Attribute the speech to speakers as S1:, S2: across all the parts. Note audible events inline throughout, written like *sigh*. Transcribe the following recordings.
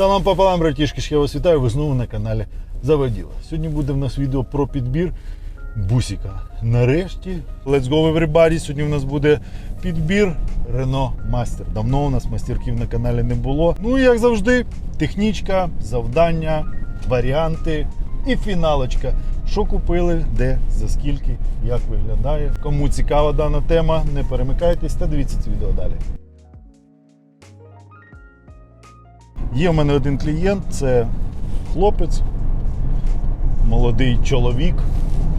S1: Салам пополам, братішки, я вас вітаю, ви знову на каналі Заводіла. Сьогодні буде в нас відео про підбір бусика. Нарешті, let's go everybody, Сьогодні в нас буде підбір Renault Master. Давно у нас мастерків на каналі не було. Ну і як завжди, технічка, завдання, варіанти і фіналочка. Що купили, де, за скільки, як виглядає. Кому цікава дана тема, не перемикайтесь та дивіться це відео далі. Є в мене один клієнт, це хлопець, молодий чоловік.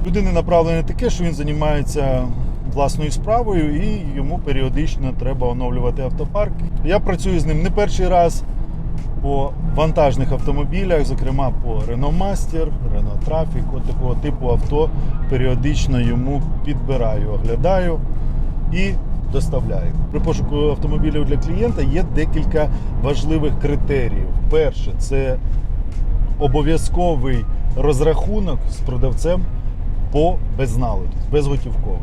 S1: Людини направлене таке, що він займається власною справою і йому періодично треба оновлювати автопарк. Я працюю з ним не перший раз по вантажних автомобілях, зокрема по Renault Master, Renault Traffic, от такого типу авто періодично йому підбираю, оглядаю і доставляю. При пошуку автомобілів для клієнта є декілька важливих критеріїв. Перше, це обов'язковий розрахунок з продавцем по безналу, тобто безготівковий.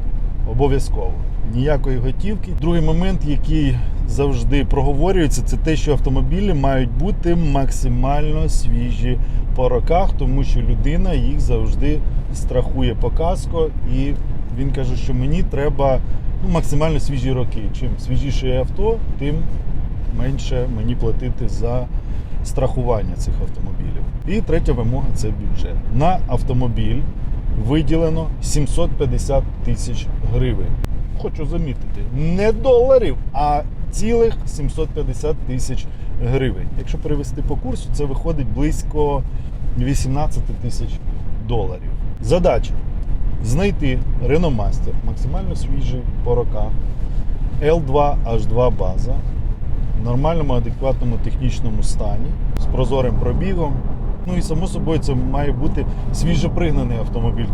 S1: Обов'язково. Ніякої готівки. Другий момент, який завжди проговорюється, це те, що автомобілі мають бути максимально свіжі по роках, тому що людина їх завжди страхує по каско, і він каже, що мені треба ну, максимально свіжі роки. Чим свіжіше авто, тим менше мені платити за страхування цих автомобілів. І третя вимога це бюджет. На автомобіль виділено 750 тисяч гривень. Хочу замітити, не доларів, а цілих 750 тисяч гривень. Якщо перевести по курсу, це виходить близько 18 тисяч доларів. Задача знайти Renault максимально свіжий по роках, L2 H2 база в нормальному, адекватному технічному стані, з прозорим пробігом. Ну і само собою це має бути свіжопригнаний автомобіль.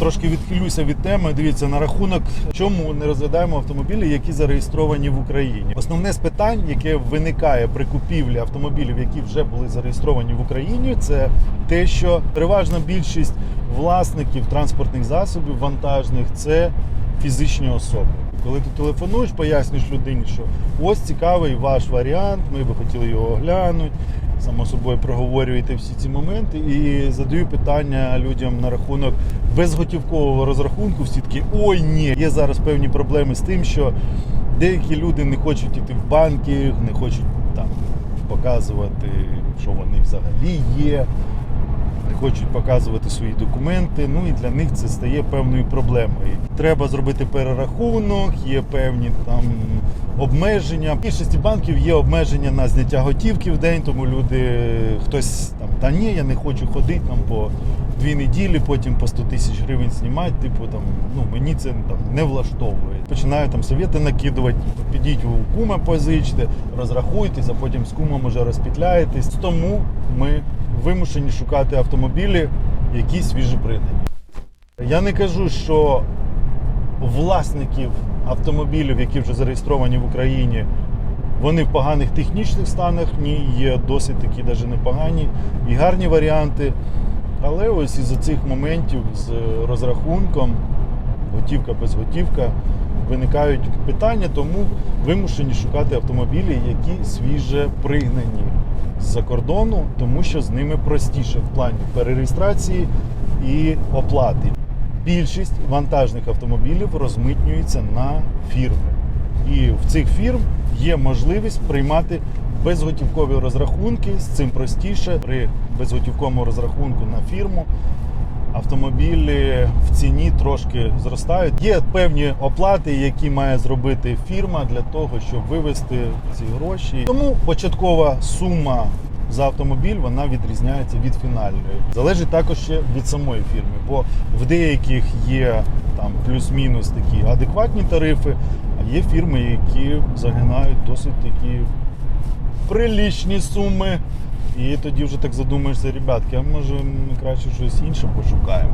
S1: Трошки відхилюся від теми. Дивіться на рахунок, чому не розглядаємо автомобілі, які зареєстровані в Україні. Основне з питань, яке виникає при купівлі автомобілів, які вже були зареєстровані в Україні, це те, що переважна більшість власників транспортних засобів вантажних це фізичні особи. Коли ти телефонуєш, пояснюєш людині, що ось цікавий ваш варіант, ми би хотіли його оглянути. Само собою проговорюєте всі ці моменти і задаю питання людям на рахунок безготівкового розрахунку. Всі такі, ой, ні, є зараз певні проблеми з тим, що деякі люди не хочуть йти в банки, не хочуть там показувати, що вони взагалі є не хочуть показувати свої документи. Ну і для них це стає певною проблемою. Треба зробити перерахунок, є певні там обмеження. В більшості банків є обмеження на зняття готівки в день, тому люди хтось там та ні, я не хочу ходити там по дві неділі, потім по 100 тисяч гривень знімати. Типу там ну мені це там не влаштовує. Починаю там совєти накидувати. типу, Підіть у кума, позичте, розрахуйтесь, а потім з кумом уже розпітляєтесь. Тому ми вимушені шукати автомобілі, які свіжі свіжопридані. Я не кажу, що власників автомобілів, які вже зареєстровані в Україні, вони в поганих технічних станах. Ні, є досить такі навіть непогані і гарні варіанти. Але ось із цих моментів з розрахунком, готівка без готівка, виникають питання, тому вимушені шукати автомобілі, які свіже пригнані з-за кордону, тому що з ними простіше в плані перереєстрації і оплати. Більшість вантажних автомобілів розмитнюється на фірми. І в цих фірм є можливість приймати безготівкові розрахунки. З цим простіше при безготівковому розрахунку на фірму автомобілі в ціні трошки зростають. Є певні оплати, які має зробити фірма для того, щоб вивести ці гроші. Тому початкова сума за автомобіль вона відрізняється від фінальної. Залежить також ще від самої фірми, бо в деяких є там плюс-мінус такі адекватні тарифи, а є фірми, які загинають досить такі прилічні суми. І тоді вже так задумаєшся, ребятки, а може ми краще щось інше пошукаємо.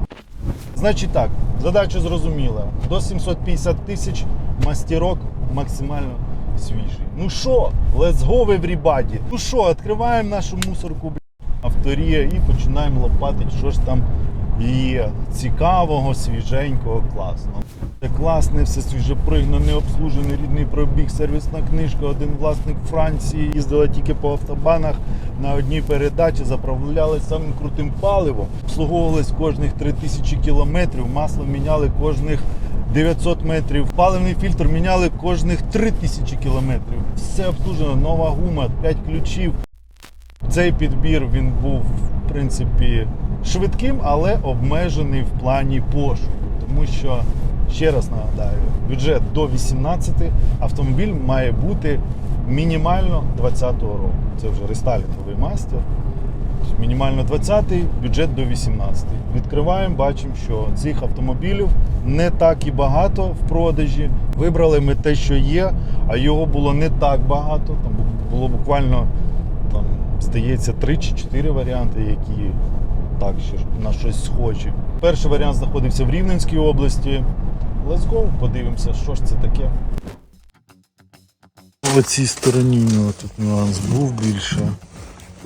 S1: Значить так, задача зрозуміла. До 750 тисяч мастерок максимально свіжий. Ну що, let's go everybody. Ну що, відкриваємо нашу мусорку авторія і починаємо лопатити, що ж там є цікавого, свіженького, класного. Це класне, все свіжопригнане, обслужений рідний пробіг, сервісна книжка, один власник Франції, їздила тільки по автобанах, на одній передачі, заправлялись самим крутим паливом, обслуговувались кожних 3000 кілометрів, масло міняли кожних 900 метрів, паливний фільтр міняли кожних 3000 кілометрів. Все обслужено, нова гума, 5 ключів. Цей підбір він був в принципі швидким, але обмежений в плані пошуку, тому що ще раз нагадаю, бюджет до 18, автомобіль має бути мінімально 20-го року. Це вже рестайлінговий мастер. Тобто Мінімально 20-й, бюджет до 18. Відкриваємо, бачимо, що цих автомобілів не так і багато в продажі. Вибрали ми те, що є, а його було не так багато. Там було буквально там, здається, 3 чи 4 варіанти, які так ще на щось схожі. Перший варіант знаходився в Рівненській області. Let's go, подивимося, що ж це таке. В цій стороні у тут нюанс був більше.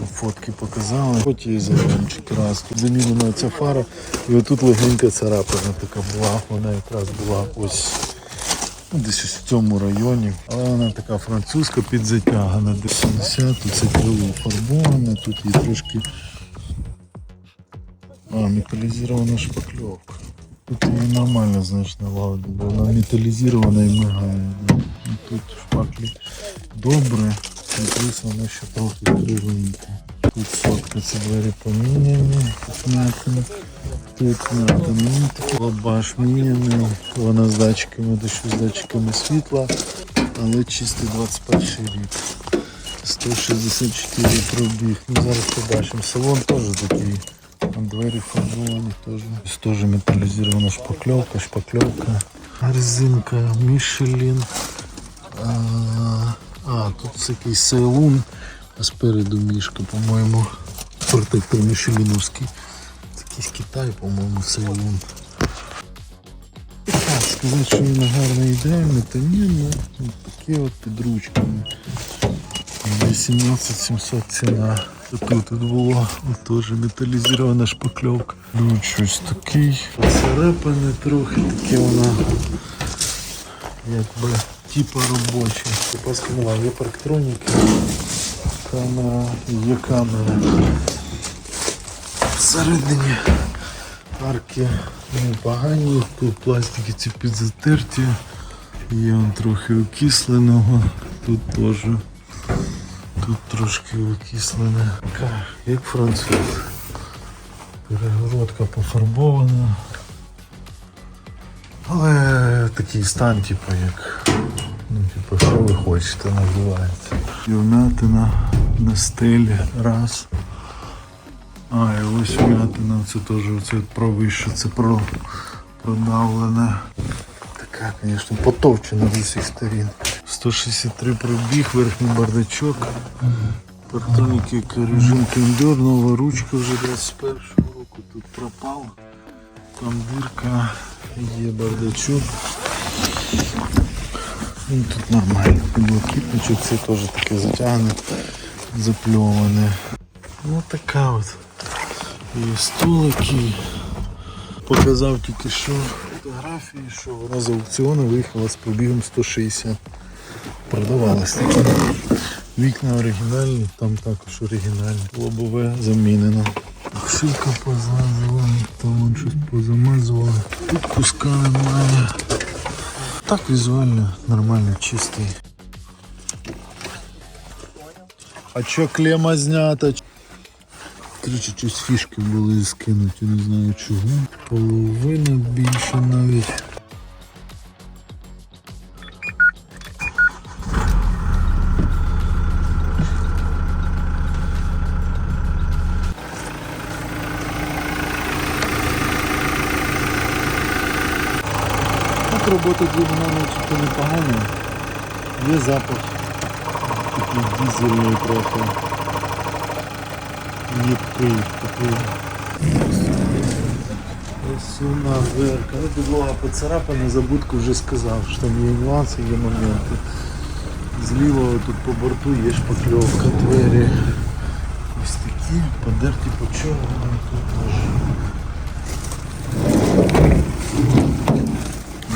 S1: Фотки показали. Хоч і заломчик раз. Тут замінена ця фара. І отут легенька царапина така була. Вона якраз була ось десь ось в цьому районі. Але вона така французька підзатягана. Десь 70, тут це крило фарбоване, тут є трошки а, металізована шпакльовка. Тут її нормально значно ладно, бо вона металізована і мигає. Ну, Тут шпаклі добре, і плюс вона ще трохи кривенька. Тут сотка ці двері поміняні, тут м'ятина, тут м'ятина, ну такий лабаш міняний, вона з датчиками, дещо з датчиками світла, але чистий 21 рік. 164 пробіг. Ну, зараз побачимо. Салон теж такий. Там двері фарбовані теж. Ось Теж металізована шпакльовка, шпакльовка. Резинка Michelin. А, тут якийсь сейлун, а спереду мішка, по-моєму, протектор Мішеліновський. Це якийсь Китай, по-моєму, сейлун. Так, сказати, що він гарно ідеальний, то ні, ну такі от під ручками. 18 700 ціна. Тут тут було от теж металізована шпакльовка. Ну, щось такий. Царапане трохи, таке вона якби типа робоче. Запаска нема, є парктроніки, камера, є камера. Всередині арки непогані, тут пластики ці підзатерті, є он трохи окисленого, тут теж. Тут трошки окислене. Як француз. Перегородка пофарбована. Але такий стан, типу, як. Ну, типу, що ви хочете, називається. І вмятина на стелі. Раз. А, і ось вмятина, це теж оце провище, це про, продавлене. Така, звісно, потовчена з усіх сторін. 163 пробіг, верхній бардачок. Партоніки, режим кондер, нова ручка вже 21 року. Тут пропав. Там дирка, є бардачок. Ну, тут нормально. Блокітничок, це теж таке затягне, запльоване. Ну така от. І столики. Показав тільки що фотографії, що вона з аукціону виїхала з пробігом 160. Продавалась. Вікна оригінальні, там також оригінальні. Лобове замінено. Шивка позлазила, там щось позамазували. Тут куска немає. Так візуально нормально, чистий. А чо клема знята? Короче, щось фішки були скинуті, не знаю чого. Половина більше навіть. Тут робота двигуна начебто непогана. Є запах такий дизельний трохи. Їдкий такий. Сумна дверка. Ну, підлога поцарапана, забудку вже сказав, що там є нюанси, є моменти. Зліва тут по борту є шпакльовка, двері. Ось такі, подерті почорні тут теж.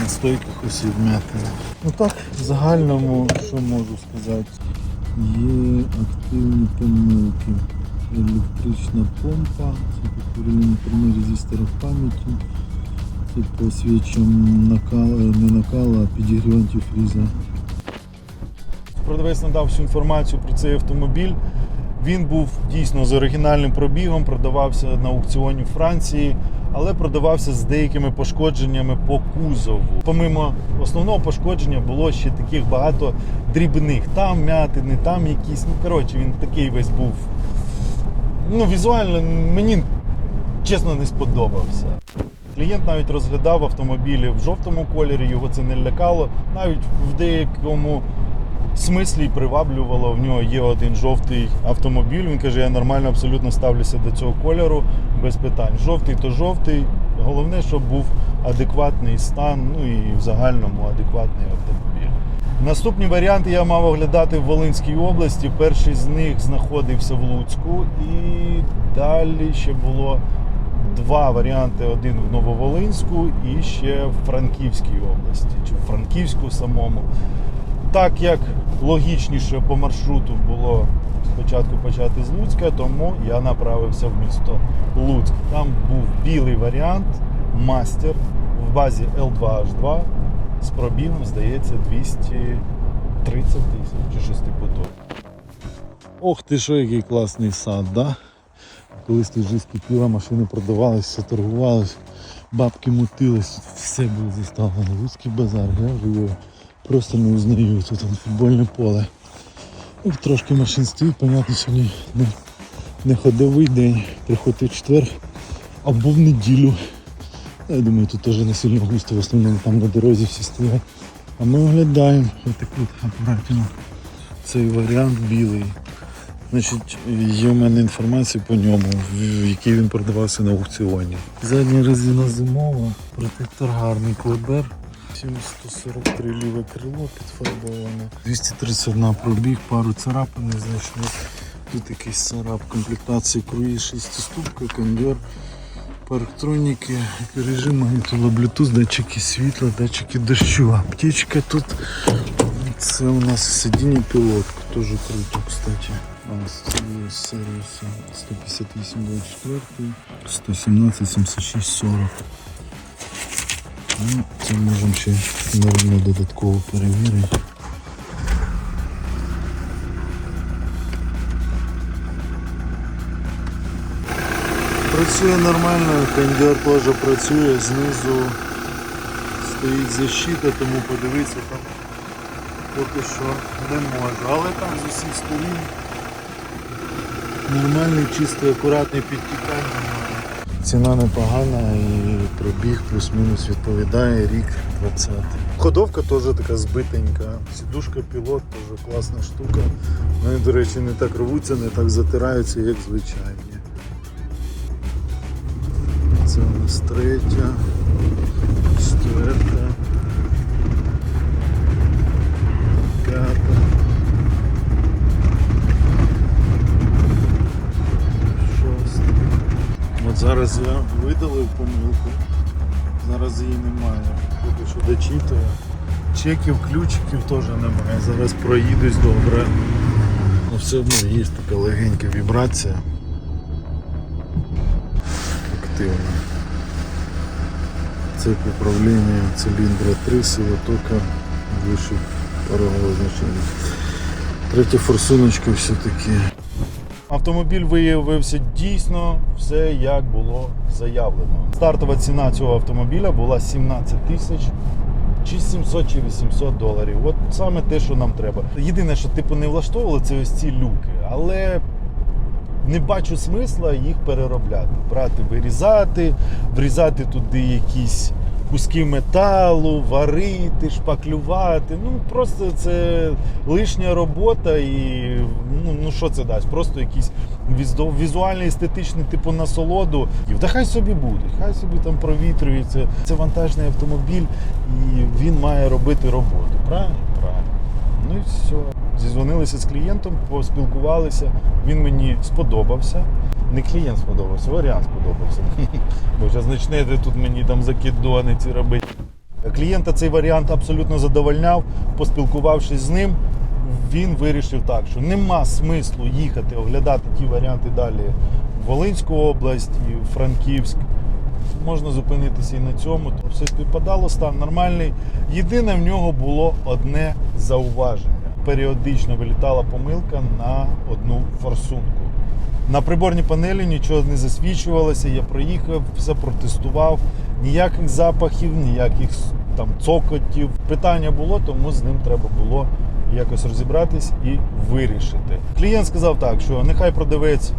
S1: На стойках ось і вмятини. Ну так, в загальному, що можу сказати.
S2: Є активні помилки. Електрична помпа, це повторюємо прямий резистор пам'яті. Це по накала, не накала, а підігрів антифріза.
S1: Продавець надав всю інформацію про цей автомобіль. Він був дійсно з оригінальним пробігом, продавався на аукціоні в Франції, але продавався з деякими пошкодженнями по кузову. Помимо основного пошкодження було ще таких багато дрібних. Там м'ятини, там якісь. Ну коротше, він такий весь був. Ну, візуально мені чесно не сподобався. Клієнт навіть розглядав автомобілі в жовтому кольорі, його це не лякало. Навіть в деякому смислі приваблювало. В нього є один жовтий автомобіль. Він каже, я нормально абсолютно ставлюся до цього кольору без питань. Жовтий то жовтий. Головне, щоб був адекватний стан, ну і в загальному адекватний автомобіль. Наступні варіанти я мав оглядати в Волинській області. Перший з них знаходився в Луцьку, і далі ще було два варіанти: один в Нововолинську і ще в Франківській області, чи в Франківську самому. Так як логічніше по маршруту було спочатку почати з Луцька, тому я направився в місто Луцьк. Там був білий варіант, мастер в базі L2H2 з пробігом, здається, 230 тисяч чи щось типу.
S2: Ох ти що, який класний сад, да? Колись тут вже скипіла, машини продавались, все торгувалось, бабки мутились, все було заставлено. Луцький базар, я його просто не узнаю. Тут он, футбольне поле. Ну, трошки машин стоїть, понятно, сьогодні не, не ходовий день, приходить в четвер або в неділю. Я думаю, тут теж не сильно густо, в основному там на дорозі всі стоять. А ми оглядаємо отаку апаратину. Цей варіант білий. Значить, є в мене інформація по ньому, в якій він продавався на аукціоні. Задня резина зимова, протектор гарний клебер. 743 ліве крило підфарбоване. 231 пробіг, пару царапин незначних. Тут якийсь царап, комплектації круїз, 6 ступка, кондер, парктроніки, режим магнітола, Bluetooth, датчики світла, датчики дощу. Аптечка тут. Це у нас сидіння пілотка, теж круто, кстати. З серії 158 24, 117 76 40. Ну, це можемо ще, мабуть, додатково перевірити. Працює нормально, кондер теж працює, знизу стоїть защита, тому подивитися там поки що не можу. Але там з усіх сторін нормальний, чистий, акуратний підтікання. Ціна непогана і пробіг плюс-мінус відповідає рік 20. Ходовка теж така збитенька. Сідушка пілот теж класна штука. Вони, до речі, не так рвуться, не так затираються, як звичайні. Це у нас третя, четверта, зараз я видалив помилку. Зараз її немає. Поки що дочитую. Чеків, ключиків теж немає. Зараз проїдусь добре. Ну все одно є така легенька вібрація. Активна. Це управління циліндра 3, сила тока вище порогового значення. Третя форсуночка все-таки.
S1: Автомобіль виявився дійсно все як було заявлено. Стартова ціна цього автомобіля була 17 тисяч. Чи 700 чи 800 доларів. От саме те, що нам треба. Єдине, що типу не влаштовували, це ось ці люки. Але не бачу смисла їх переробляти. Брати, вирізати, врізати туди якісь куски металу, варити, шпаклювати. Ну просто це лишня робота і ну, ну що це дасть? Просто якийсь візу- візуальний естетичний типу насолоду. Та хай собі будуть, хай собі там провітрюється. Це вантажний автомобіль, і він має робити роботу. Правильно? Правильно. Ну і все. Зізвонилися з клієнтом, поспілкувалися. Він мені сподобався. Не клієнт сподобався, варіант сподобався. *laughs* Бо зараз почнете тут мені там закидони ці робити. Клієнта цей варіант абсолютно задовольняв. Поспілкувавшись з ним, він вирішив так, що нема смислу їхати оглядати ті варіанти далі в Волинську область і в Франківськ. Можна зупинитися і на цьому. То все співпадало, стан нормальний. Єдине в нього було одне зауваження. Періодично вилітала помилка на одну форсунку. На приборній панелі нічого не засвічувалося. Я проїхав, все протестував. Ніяких запахів, ніяких там цокотів. Питання було, тому з ним треба було якось розібратись і вирішити. Клієнт сказав так, що нехай продавець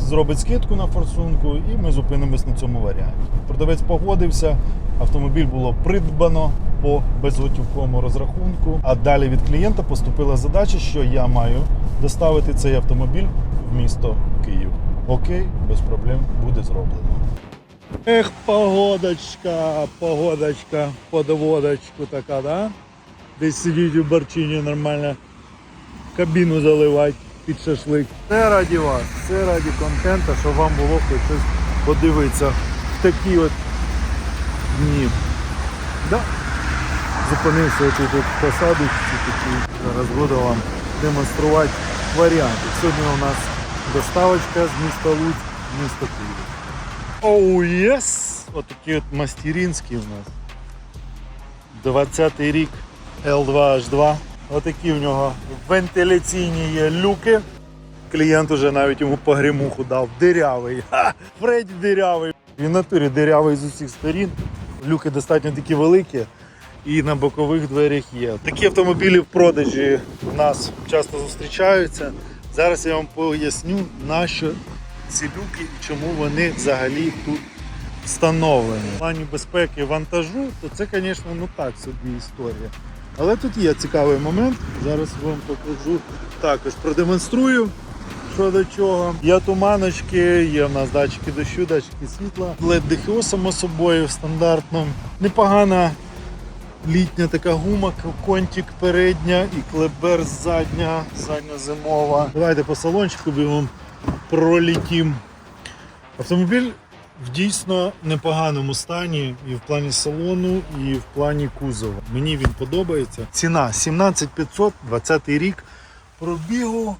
S1: зробить скидку на форсунку, і ми зупинимось на цьому варіанті. Продавець погодився, автомобіль було придбано по безготівковому розрахунку. А далі від клієнта поступила задача, що я маю доставити цей автомобіль місто Київ. Окей, без проблем буде зроблено.
S2: Ех, погодочка, погодочка, подводочку така, да? Десь сидіть у борчині нормально, кабіну заливати під шашлик.
S1: Це раді вас, це раді контенту, щоб вам було хоч щось подивитися в такі от дні. Да. Зупинився тут посадочці такі. Зараз буду вам демонструвати варіанти. Сьогодні у нас доставочка з міста Луцьк в місто Київ. Оу, єс! Отакі от мастерінські у нас. 20-й рік L2H2. Отакі в нього вентиляційні є люки. Клієнт уже навіть йому погрімуху дав. Дирявий. Ха! Фредді дирявий. Він натурі дирявий з усіх сторін. Люки достатньо такі великі. І на бокових дверях є. Такі автомобілі в продажі в нас часто зустрічаються. Зараз я вам поясню, на що ці люки і чому вони взагалі тут встановлені. В плані безпеки вантажу, то це, звісно, ну так собі історія. Але тут є цікавий момент. Зараз вам покажу. Також продемонструю, що до чого. Є туманочки, є в нас датчики дощу, датчики світла, led ДХО, само собою, стандартно. Непогана літня така гума, контик передня і клебер задня, задня зимова. Давайте по салончику бігом пролітім. Автомобіль в дійсно непоганому стані і в плані салону, і в плані кузова. Мені він подобається. Ціна 17500, 20 рік. Пробігу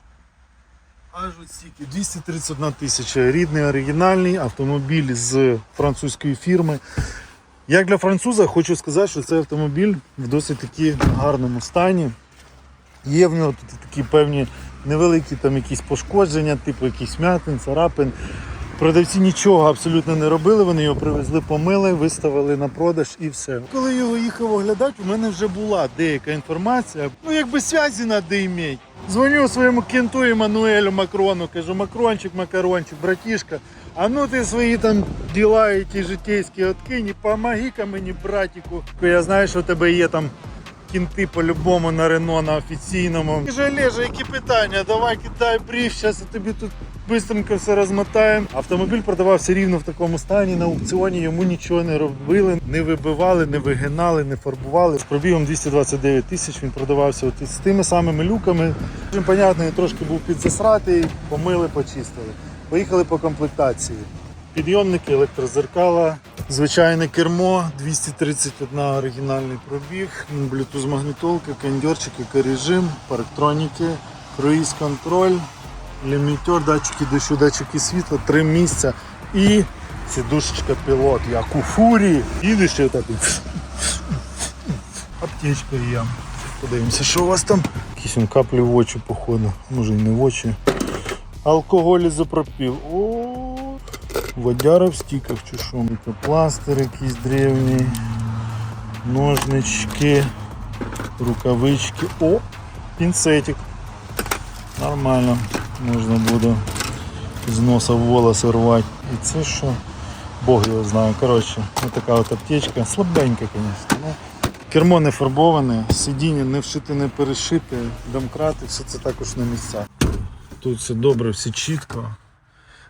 S1: аж от стільки 231 тисяча. Рідний оригінальний автомобіль з французької фірми. Як для француза, хочу сказати, що цей автомобіль в досить таки гарному стані. Є в нього тут такі певні невеликі там якісь пошкодження, типу якісь м'ятин, царапин. Продавці нічого абсолютно не робили, вони його привезли, помили, виставили на продаж і все. Коли його їхав оглядати, у мене вже була деяка інформація. Ну якби зв'язі треба іметь. Дзвоню своєму кенту Еммануелю Макрону, кажу, Макрончик, Макарончик, братішка, а ну ти свої там діла і ті житейські откинь, помоги-ка мені, братику. Я знаю, що у тебе є там кінти по-любому на Рено на офіційному. Каже, Олеже, які питання? Давай кидай бриф, зараз тобі тут швидко все розмотаємо. Автомобіль продавався рівно в такому стані на аукціоні, йому нічого не робили, не вибивали, не вигинали, не фарбували. З пробігом 229 тисяч він продавався от з тими самими люками. Чим, понятно, він трошки був підзасратий, помили, почистили. Поїхали по комплектації. Підйомники, електрозеркала, звичайне кермо, 231 оригінальний пробіг, Bluetooth магнітолка, кондьорчик, екорежим, парктроніки, круїз контроль, лімітер, датчики дощу, датчики світла, три місця і сідушечка пілот, як у фурі. І отак. Аптечка є. Подивимося, що у вас там. Якісь каплі в очі, походу. Може і не в очі. Алкоголь ізопропіл. О, водяра в стіках чи що. Пластир якийсь древній. Ножнички, рукавички. О, пінцетик. Нормально. Можна буде з носа волоси рвати. І це що? Бог його знає. Коротше, ось така от аптечка. Слабенька, звісно. Ну, кермо не фарбоване, сидіння не вшите, не перешите, домкрати, все це також на місцях. Тут все добре, все чітко.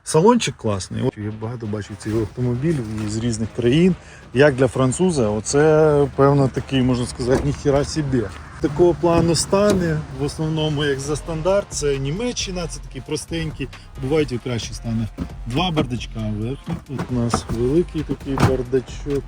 S1: Салончик класний. Я багато бачив цих автомобілів з різних країн. Як для француза, оце певно такий, можна сказати, ніхіра собі. Такого плану стани, в основному, як за стандарт, це Німеччина, це такі простенькі, бувають і кращі стани. Два бардачка верхні. Тут у нас великий такий бардачок.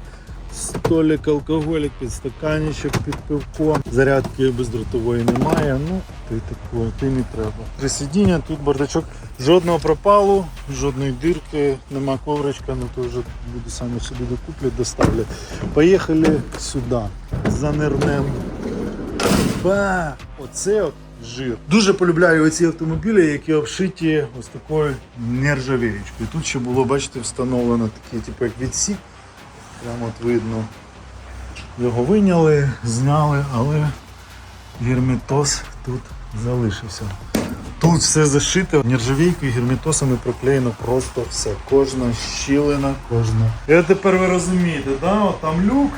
S1: Столик, алкоголік, підстаканничок під пивко. Зарядки бездротової немає. Ну, ти такое, ти не треба. При сидіння тут бардачок. Жодного пропалу, жодної дирки, нема ковричка, ну то вже люди самі собі докуплять, доставлять. Поїхали сюди. Занирнем. Ба! Оце от жир. Дуже полюбляю оці автомобілі, які обшиті ось такою нержавіючкою. Тут ще було, бачите, встановлено такий, типу, як відсік. Прямо от видно. Його виняли, зняли, але герметоз тут залишився. Тут все зашите нержавійкою, герметосами проклеєно просто все. Кожна щілина, кожна. І тепер ви розумієте, да? От там люк.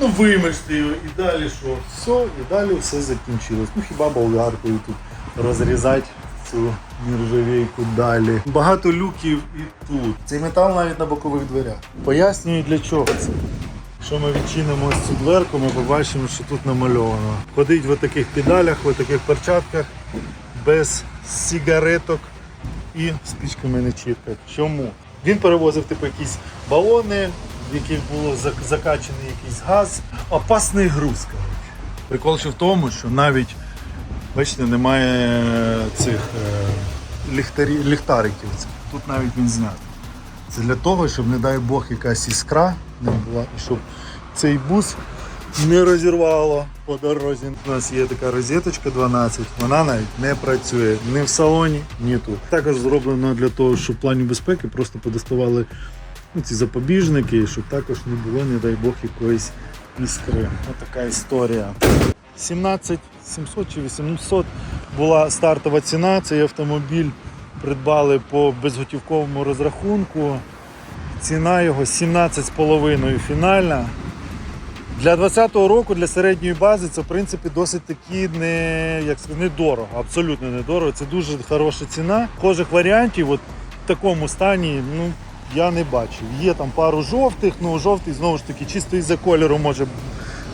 S1: Ну, вимажте його і далі що? Все, і далі все закінчилось. Ну хіба болгаркою тут розрізати цю нержавійку далі. Багато люків і тут. Цей метал навіть на бокових дверях. Пояснюю для чого це. Якщо ми відчинимо ось цю дверку, ми побачимо, що тут намальовано. Ходить в таких педалях, в таких перчатках, без сигареток і спічками не чіпкать. Чому? Він перевозив типу якісь балони, в яких було зак- закачаний якийсь газ. Опасний груз. Прикол ще в тому, що навіть бачите, немає цих е, ліхтарі, ліхтариків. Тут навіть він знятий. Це для того, щоб, не дай Бог, якась іскра не була, і щоб цей бус не розірвало по дорозі. У нас є така розеточка 12, вона навіть не працює ні в салоні, ні тут. Також зроблено для того, щоб в плані безпеки просто подоставали ну, ці запобіжники, щоб також не було, не дай Бог, якоїсь іскри. Ось така історія. 17 700 чи 800 була стартова ціна. Цей автомобіль придбали по безготівковому розрахунку. Ціна його 17,5 фінальна. Для 2020 року для середньої бази це в принципі досить таки не, як сказати, недорого, абсолютно недорого. Це дуже хороша ціна. Схожих варіантів от в такому стані ну, я не бачив. Є там пару жовтих, ну жовтий знову ж таки чисто із-за кольору може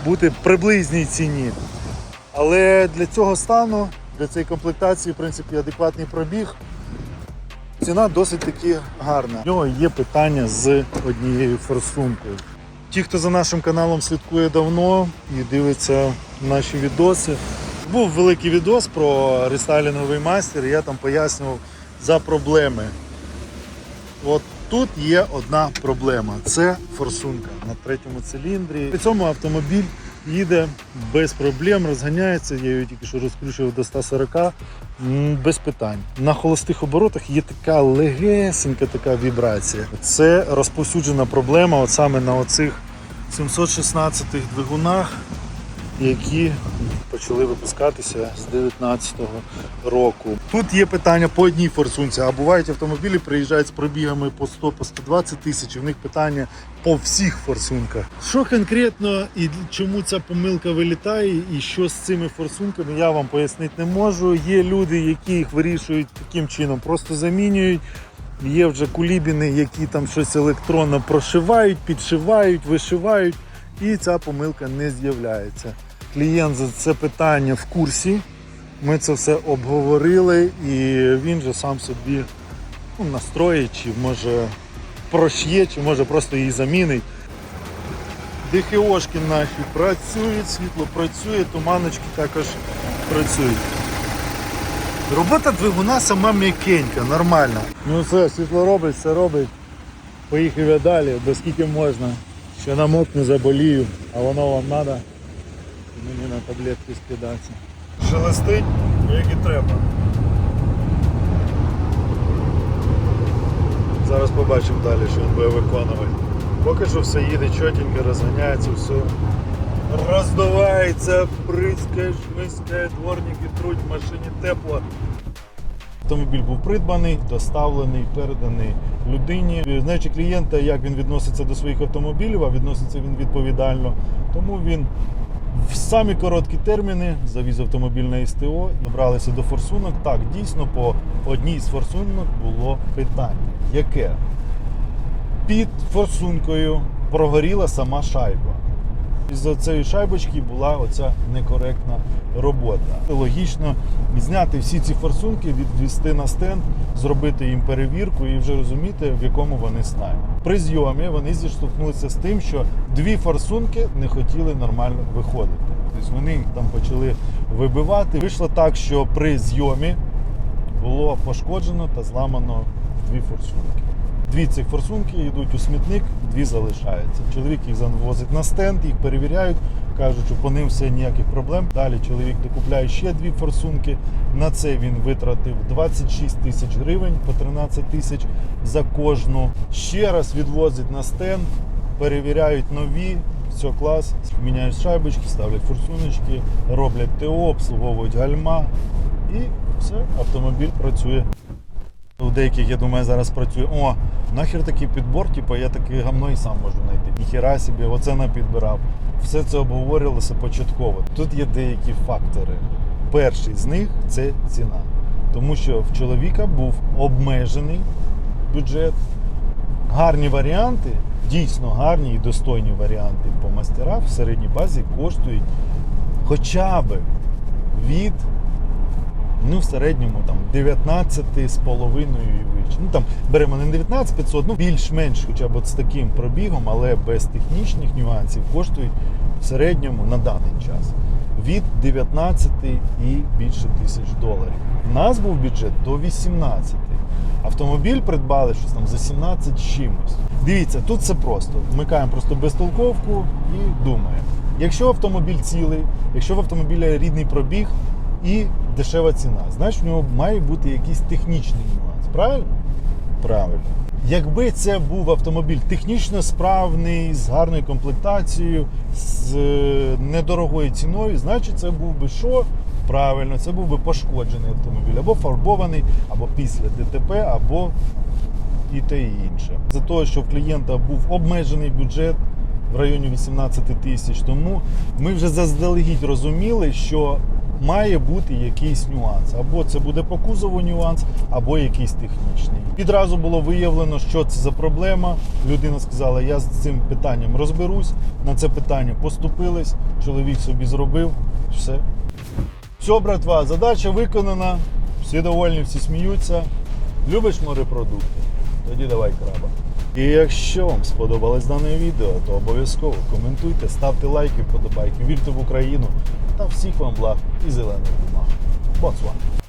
S1: бути приблизній ціні. Але для цього стану, для цієї комплектації, в принципі, адекватний пробіг. Ціна досить таки гарна. У нього є питання з однією форсункою. Ті, хто за нашим каналом слідкує давно і дивиться наші відоси. Був великий відос про рестайлінговий майстер, і я там пояснював за проблеми. От тут є одна проблема це форсунка на третьому циліндрі. При цьому автомобіль їде без проблем, розганяється. Я її тільки що розключив до 140, без питань. На холостих оборотах є така легесенька така вібрація. Це розповсюджена проблема от саме на оцих 716 двигунах, які почали випускатися з 19-го року. Тут є питання по одній форсунці, а бувають автомобілі, приїжджають з пробігами по 100 по 120 тисяч, в них питання по всіх форсунках. Що конкретно і чому ця помилка вилітає, і що з цими форсунками, я вам пояснити не можу. Є люди, які їх вирішують таким чином, просто замінюють. Є вже кулібіни, які там щось електронно прошивають, підшивають, вишивають, і ця помилка не з'являється. Клієнт за це питання в курсі. Ми це все обговорили, і він же сам собі ну, настроїть, чи може прошє, чи може просто її замінить. ДХОшки наші працюють, світло працює, туманочки також працюють. Робота двигуна сама м'якенька, нормальна. Ну все, світло робить, все робить. Поїхав я далі, бо скільки можна. Ще намокну, заболію, а воно вам треба. Мені на таблетки скидатися. Шелестить, як і треба. Зараз побачимо далі, що він буде виконувати. Поки що все їде чотенько, розганяється, все роздувається, прискає, шмискає, дворники труть, в машині тепло. Автомобіль був придбаний, доставлений, переданий людині. Знаючи клієнта, як він відноситься до своїх автомобілів, а відноситься він відповідально. Тому він в самі короткі терміни завіз автомобіль на СТО добралися до форсунок. Так, дійсно, по одній з форсунок було питання. Яке? Під форсункою прогоріла сама шайба. Із-за цієї шайбочки була оця некоректна робота. Логічно зняти всі ці форсунки, відвести на стенд, зробити їм перевірку і вже розуміти, в якому вони стані. При зйомі вони зіштовхнулися з тим, що дві форсунки не хотіли нормально виходити. Тобто вони їх там почали вибивати. Вийшло так, що при зйомі було пошкоджено та зламано дві форсунки. Дві цих форсунки йдуть у смітник, дві залишаються. Чоловік їх завозить на стенд, їх перевіряють, кажуть, що по ним все ніяких проблем. Далі чоловік докупляє ще дві форсунки. На це він витратив 26 тисяч гривень по 13 тисяч за кожну. Ще раз відвозить на стенд, перевіряють нові. Все клас, міняють шайбочки, ставлять форсуночки, роблять ТО, обслуговують гальма і все, автомобіль працює. У деяких, я думаю, зараз працює. О, нахер такий підбор, типу, я таке гамно і сам можу знайти. Ніхіра собі, оце напідбирав. Все це обговорювалося початково. Тут є деякі фактори. Перший з них це ціна. Тому що в чоловіка був обмежений бюджет. Гарні варіанти, дійсно гарні і достойні варіанти по мастерах в середній базі коштують хоча б від ну, в середньому там 19 з половиною і вище. Ну там беремо не 19 500, ну більш-менш хоча б от з таким пробігом, але без технічних нюансів коштують в середньому на даний час від 19 і більше тисяч доларів. У нас був бюджет до 18. Автомобіль придбали щось там за 17 чимось. Дивіться, тут все просто. Вмикаємо просто безтолковку і думаємо. Якщо автомобіль цілий, якщо в автомобіля рідний пробіг і дешева ціна, значить в нього має бути якийсь технічний нюанс. Правильно? Правильно. Якби це був автомобіль технічно справний, з гарною комплектацією, з е, недорогою ціною, значить це був би що? Правильно, це був би пошкоджений автомобіль, або фарбований, або після ДТП, або і те і інше. За того, що в клієнта був обмежений бюджет в районі 18 тисяч, тому ми вже заздалегідь розуміли, що має бути якийсь нюанс. Або це буде по кузову нюанс, або якийсь технічний. Відразу було виявлено, що це за проблема. Людина сказала, я з цим питанням розберусь. На це питання поступились, чоловік собі зробив, все. Все, братва, задача виконана, всі довольні, всі сміються. Любиш морепродукти? Тоді давай краба. І якщо вам сподобалось дане відео, то обов'язково коментуйте, ставте лайки, вподобайки, вірте в Україну та всіх вам благ і зелених бумаг. Боцван!